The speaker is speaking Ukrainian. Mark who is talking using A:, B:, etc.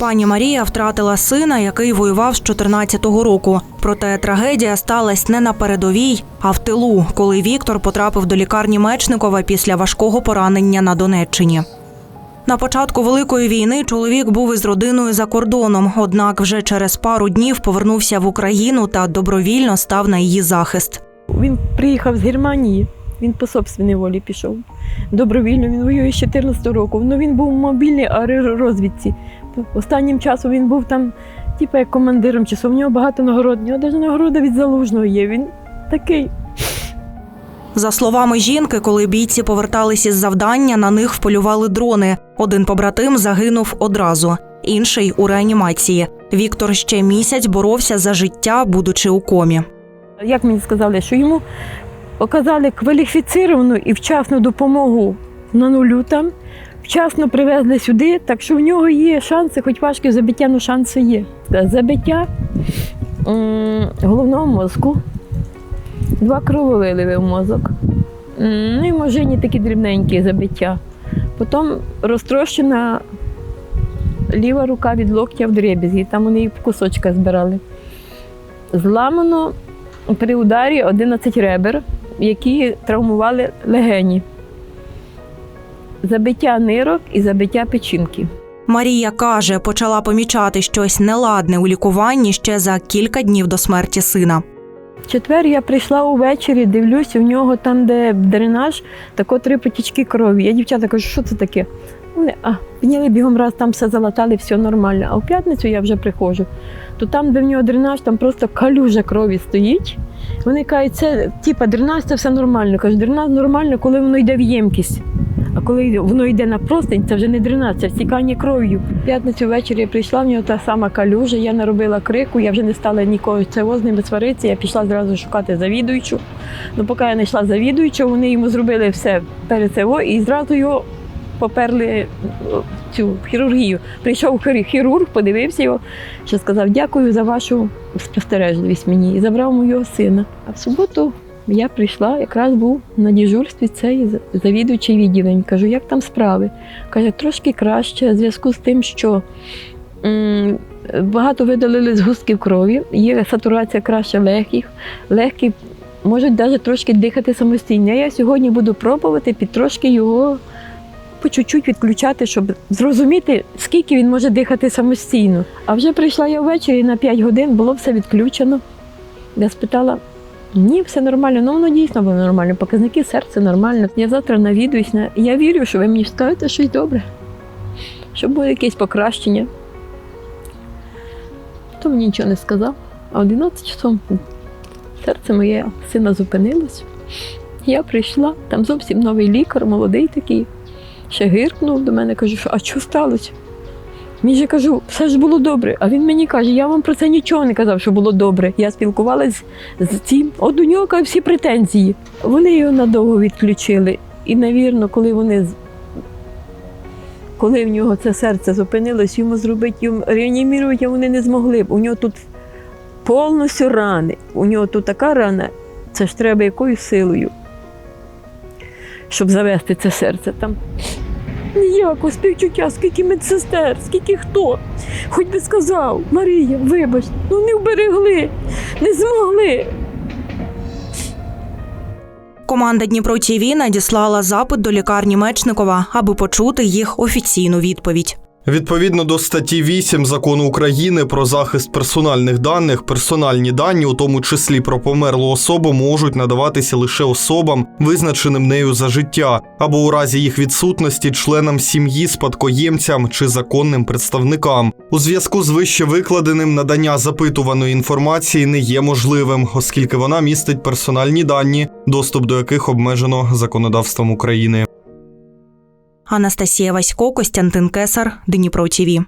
A: Пані Марія втратила сина, який воював з 14-го року. Проте трагедія сталася не на передовій, а в тилу, коли Віктор потрапив до лікарні Мечникова після важкого поранення на Донеччині. На початку великої війни чоловік був із родиною за кордоном, однак вже через пару днів повернувся в Україну та добровільно став на її захист.
B: Він приїхав з Германії, він по собственній волі пішов. Добровільно він воює з 14 року. Ну він був в мобільній аеророзвідці. Останнім часом він був там, типу, як командиром часу. В нього багато нагород. В нього навіть нагорода від залужного є. Він такий.
A: За словами жінки, коли бійці повертались із завдання, на них вполювали дрони. Один побратим загинув одразу, інший у реанімації. Віктор ще місяць боровся за життя, будучи у комі.
B: Як мені сказали, що йому оказали кваліфіціровану і вчасну допомогу на нулю там, вчасно привезли сюди, так що в нього є шанси, хоч важке забиття, але шанси є. Забиття головного мозку, два крововиливи в мозок. Ну і можині такі дрібненькі забиття. Потім розтрощена ліва рука від локтя в дребізгі, там вони її кусочка збирали. Зламано при ударі 11 ребер, які травмували легені. Забиття нирок і забиття печінки.
A: Марія каже, почала помічати щось неладне у лікуванні ще за кілька днів до смерті сина.
B: В четвер я прийшла увечері, дивлюся, у нього там, де дренаж, тако три потічки крові. Я дівчата кажу, що це таке? Вони а, підняли бігом раз, там все залатали, все нормально. А в п'ятницю я вже приходжу. То там, де в нього дренаж, там просто калюжа крові стоїть. Вони кажуть, це типа дренаж, це все нормально. Кажу, дренаж нормально, коли воно йде в ємкість. А коли воно йде на простень, це вже не дренаж, це стікання кров'ю. П'ятницю ввечері я прийшла, в нього та сама калюжа, я наробила крику, я вже не стала нікого цього з ними сваритися. Я пішла зразу шукати завідуючу. Ну, поки я знайшла завідуючу, вони йому зробили все перед цього і зразу його поперли в цю хірургію. Прийшов хірург, подивився його, що сказав дякую за вашу спостережливість мені і забрав мого сина. А в суботу я прийшла, якраз був на дежурстві цей завідуючий відділень. Кажу, як там справи? Каже, трошки краще в зв'язку з тим, що м, багато видалили згустків крові, є сатурація краща легких, легкі можуть навіть трошки дихати самостійно. Я сьогодні буду пробувати під трошки його по чуть-чуть відключати, щоб зрозуміти, скільки він може дихати самостійно. А вже прийшла я ввечері на 5 годин, було все відключено. Я спитала, ні, все нормально. Ну воно дійсно було нормально. Показники серця нормально. Я завтра навідуюсь. На... Я вірю, що ви мені скажете щось добре, щоб було якесь покращення. То мені нічого не сказав. А 11 часов серце моє сина зупинилось. Я прийшла, там зовсім новий лікар, молодий такий. Ще гиркнув до мене, кажу, що, а що сталося? Він же кажу, все ж було добре. А він мені каже, я вам про це нічого не казав, що було добре. Я спілкувалася з цим. От до нього всі претензії. Вони його надовго відключили. І, навірно, коли вони коли в нього це серце зупинилось, йому зробити йому реанімірувати вони не змогли. У нього тут повністю рани. У нього тут така рана, це ж треба якою силою, щоб завести це серце там. Ніякого співчуття, скільки медсестер, скільки хто. Хоч би сказав, Марія, вибач, ну не вберегли, не змогли.
A: Команда Дніпро ТІВІ надіслала запит до лікарні Мечникова, аби почути їх офіційну відповідь.
C: Відповідно до статті 8 закону України про захист персональних даних, персональні дані, у тому числі про померлу особу, можуть надаватися лише особам, визначеним нею за життя, або у разі їх відсутності членам сім'ї, спадкоємцям чи законним представникам. У зв'язку з вище викладеним надання запитуваної інформації не є можливим, оскільки вона містить персональні дані, доступ до яких обмежено законодавством України.
A: Анастасія Васько, Костянтин Кесар, Дніпро ТІВІ.